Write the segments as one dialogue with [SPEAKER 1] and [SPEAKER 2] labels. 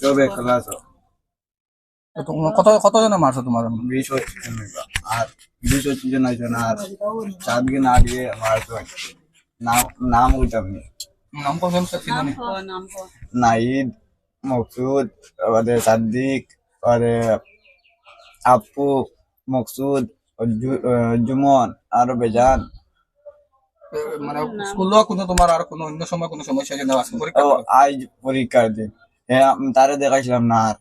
[SPEAKER 1] সবে ক্লাস
[SPEAKER 2] কত কতজনে মারছো তোমার?
[SPEAKER 1] বিশ হচ্ছে আর বিশ হচ্ছে জন একজন আর চার দিকে না দিয়ে মারতো নাম নাম উঠাম
[SPEAKER 2] নাম কখন ছিল নি
[SPEAKER 1] নাইদ মকসুদ আমাদের সাদ্দিক আর আপু মকসুদ জুমন আরও বেজান।
[SPEAKER 2] মানে স্কুল কোনো তোমার আর কোনো অন্য সময় কোনো সমস্যা না?
[SPEAKER 1] আজ পরীক্ষার দিন। আমি তারে দেখাইছিলাম না আর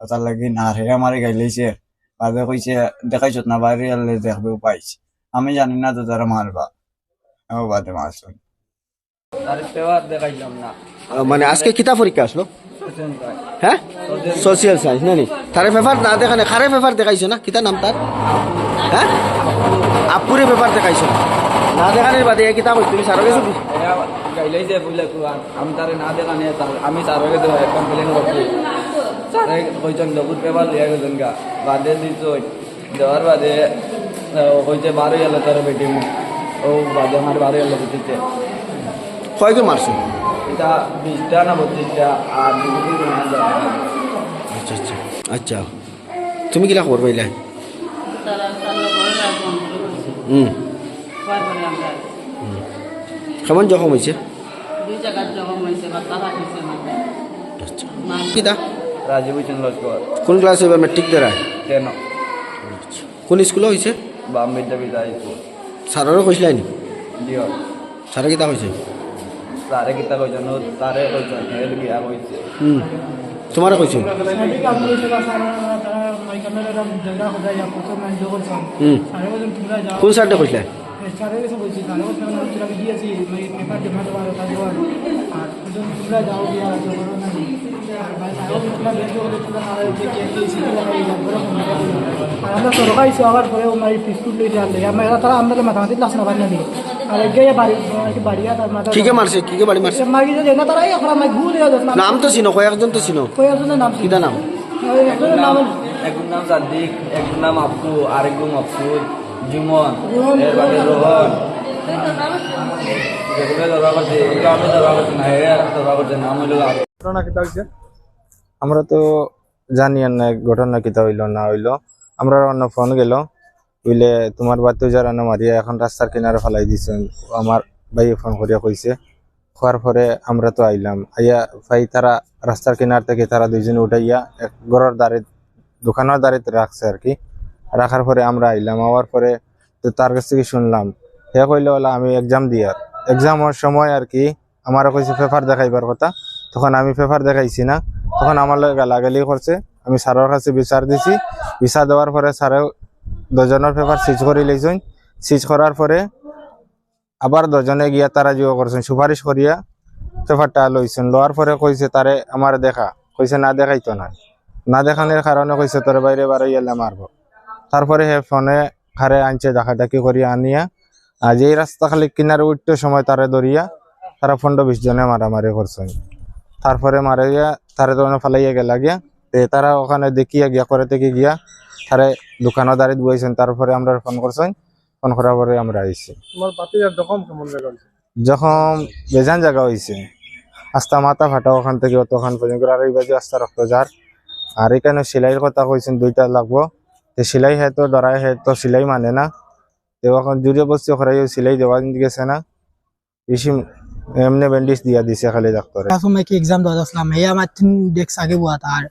[SPEAKER 1] তার লাগি না আর হে আমারে গাইলেছে বাদে কইছে দেখাইছ না বাইরে আলে দেখবে পাইছে। আমি জানি না তো তারা মারবা ও বাদে মারছুন
[SPEAKER 3] দেখাইলাম না।
[SPEAKER 4] মানে আজকে কিতা পরীক্ষা আসলো হ্যাঁ সোশিয়াল সায়েন্স না নি? তারে পেপার না দেখানে খারে পেপার দেখাইছো না? কিতা নাম তার হ্যাঁ আপুরে পেপার দেখাইছো না? না দেখানের বাদে এ কিতা কই তুমি সারো গেছো
[SPEAKER 3] গাইলাইছে বুঝলে কুয়ান আমি তারে না দেখানে তার আমি স্যারকে তো কমপ্লেন করছি স্যারে কইছেন দবুর পেপার লিয়া গেছেন গা বাদে দিছ দেওয়ার বাদে ও কইছে বারো গেল তার বেটি ও বাদে আমার বারো গেল দিতে
[SPEAKER 4] কয়কে মারছো
[SPEAKER 3] এটা বিশটা না পঁচিশটা আর
[SPEAKER 4] আচ্ছা আচ্ছা আচ্ছা তুমি কিলা খবর পাইলা হুম
[SPEAKER 5] আমরা।
[SPEAKER 4] কেমন জখম হয়েছে?
[SPEAKER 5] দুই জায়গার জখম হয়েছে বা তারা হয়েছে
[SPEAKER 4] আচ্ছা।
[SPEAKER 5] মা
[SPEAKER 3] রাজীব হোসেন লস্কর
[SPEAKER 4] কোন ক্লাস এবার মেট্রিক দেরা
[SPEAKER 3] কেন
[SPEAKER 4] কোন স্কুলে হয়েছে?
[SPEAKER 3] বাম স্কুল।
[SPEAKER 4] স্যারেরও কইসলাই নি
[SPEAKER 3] দিও
[SPEAKER 4] স্যারে কিতা কইছে
[SPEAKER 3] তারে কিতা তারে কইছেন এর বিয়া কইছে।
[SPEAKER 4] হুম। কইছে? কোন স্যারটা কইসলাই
[SPEAKER 6] আমরা সরকারি হওয়ার পরে আমার পিস্তুল লইতে আনলে আমরা তারা আমরা মাথামাতি ক্লাস না পারি আর গিয়ে বাড়ি মাথা
[SPEAKER 4] কিকে মারছে কিকে বাড়ি মারছে।
[SPEAKER 6] মাগি যে না তারা এখন আমার ঘুরে
[SPEAKER 4] নাম তো চিনো কয়েকজন তো চিনো?
[SPEAKER 6] কই একজনের নাম
[SPEAKER 4] কিতা নাম?
[SPEAKER 6] একজনের নাম
[SPEAKER 3] একজন নাম সাদ্দিক একজন নাম আব্দু আরেকজন মকসুদ জুমন এর বাদে রোহন
[SPEAKER 7] আমরা তো জানি আর না ঘটনা কিতা হইল না হইল আমরা অন্য ফোন গেল বুঝলে তোমার বাতি যারা না মারিয়া এখন রাস্তার কিনারে ফেলাই দিছেন আমার ভাইয়ে ফোন করিয়া কইছে খোয়ার পরে আমরা তো আইলাম আইয়া ভাই তারা রাস্তার কিনার থেকে তারা দুইজন উঠাইয়া এক ঘরের দাঁড়ে দোকানের দাঁড়িয়ে রাখছে আর কি রাখার পরে আমরা আইলাম, আওয়ার পরে তো তার কাছ থেকে শুনলাম। হে কইলে বলে আমি এক্সাম দিয়ার এক্সামের সময় আর কি আমারও কইছে পেপার দেখাইবার কথা। তখন আমি পেপার দেখাইছি না। তখন আমার লগে গালাগালি করছে। আমি স্যারের কাছে বিচার দিছি। বিচার দেওয়ার পরে স্যারেও দুজনের পেপার সিজ করে লইছেন। সিজ করার পরে আবার দুজনে গিয়া তারা জিও করছেন, সুপারিশ করিয়া পেপারটা লইছেন। লওয়ার পরে কইছে, তারে আমার দেখা। কইছে, না দেখাইতো না। না দেখানোর কারণে কইছে, তোর বাইরে বারো ইয়ালে মারবো। তারপরে হে ফোনে খারে আনছে দেখা দেখি করিয়া আনিয়া। আজ এই রাস্তা খালি কিনারে উঠতে সময় তারে ধরিয়া তারা পনেরো বিশ জনে মারামারি করছেন তারপরে মারা গিয়া তারে তো ফালাইয়া গেলা গিয়া। তারা ওখানে দেখিয়া গিয়া করে থেকে গিয়া তারে দোকানের দাঁড়িয়ে বইছেন তারপরে আমরা ফোন করছেন ফোন করার পরে আমরা আইছি।
[SPEAKER 2] হয়েছে?
[SPEAKER 7] যখন বেজান জায়গা হয়েছে আস্তা মাথা ফাটা ওখান থেকে অতখান পর্যন্ত। আর এই বাজে আস্তা রক্ত যার আর এখানে সেলাইয়ের কথা কইছেন দুইটা লাগবো। তো সেলাই হে তো ডরাই হে তো সেলাই মানে না। তো এখন জুড়ে বসছে, ওখানে সেলাই দেওয়া গেছে না, বেশি এমনি ব্যান্ডেজ দিয়া দিছে খালি ডাক্তারে
[SPEAKER 6] সময় কি এক্সাম দেওয়া আসলাম এই আমার তিন ডেক্স আগে বুয়া তার।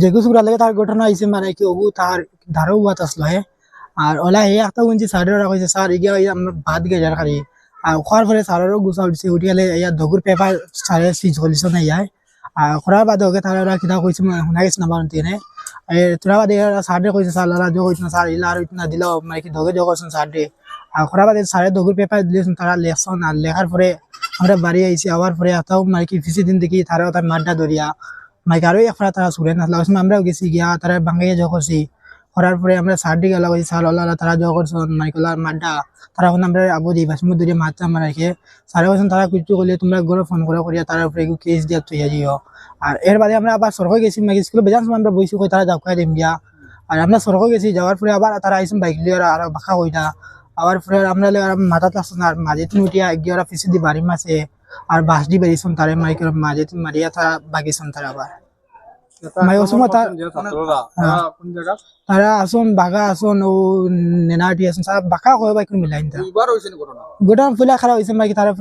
[SPEAKER 6] যে কিছু লাগে তার ঘটনা হয়েছে মানে কি ওগু তার ধারও বুয়াত আসলো হে। আর ওলা হে, একটা গুঞ্জি সাইডে রাখা হয়েছে স্যার, এগিয়ে আমরা ভাত গেজার খালি। আর খোয়ার পরে স্যারেরও গুছা উঠছে, উঠি গেলে ইয়া দগুর পেপার স্যারে সিজ করিস না আর খরার বাদে ওরা কিতা কইছে মানে শুনা গেছে না। বারণ তিনে তোরা বাদে স্যারে কইছে সার লালা যোগ হইছে সার ইলা আর না দিল মানে কি ধগে যোগ করছেন স্যারে আর খরা সারে ধগুর পেপার দিলেছেন তারা লেখছেন আর লেখার পরে আমরা বাড়ি আইছি আবার পরে এটাও মানে কি ফিসি দিন দেখি তারা তার মাড্ডা ধরিয়া মানে আরও এক তারা সুরে না আমরাও গেছি, গিয়া তারা ভাঙাইয়া যোগ করছি করার পরে আমরা সার দিকে লাগাইছি সার আল্লাহ তারা যোগ করছেন মাইকলার মাড্ডা তারা এখন আমরা আবু দিই বাসমু ধরে মারতে আমরা রেখে সারা বলছেন তারা কিছু করলে তোমরা ঘরে ফোন করে করিয়া তার উপরে কেস দিয়া তুই যাইও আর এর বাদে আমরা আবার সরকার গেছি মানে স্কুলে বেজান সময় আমরা বইছি কই তারা খাই দিম গিয়া আর আমরা সরকার গেছি যাওয়ার পরে আবার তারা আইসেন বাইক লিয়ে আর বাঁকা কইটা আবার পরে আমরা মাথা আসছেন আর মাঝে তুমি উঠিয়া গিয়ে ওরা পিছিয়ে দিয়ে বাড়ি মাসে আর বাস দি বেরিয়েছেন তারে মাইকের মাঝে মারিয়া তারা বাগিয়েছেন তারা আবার। তার
[SPEAKER 2] হ্যাঁ, কোন জায়গা
[SPEAKER 6] তারা আসুন বাঘা আসুন ও নেনাটি আসুন সারা বাঁকা কয় বা মিলাই
[SPEAKER 2] ঘটনা?
[SPEAKER 6] গোটা ফুলা খারাপ হয়েছে তারা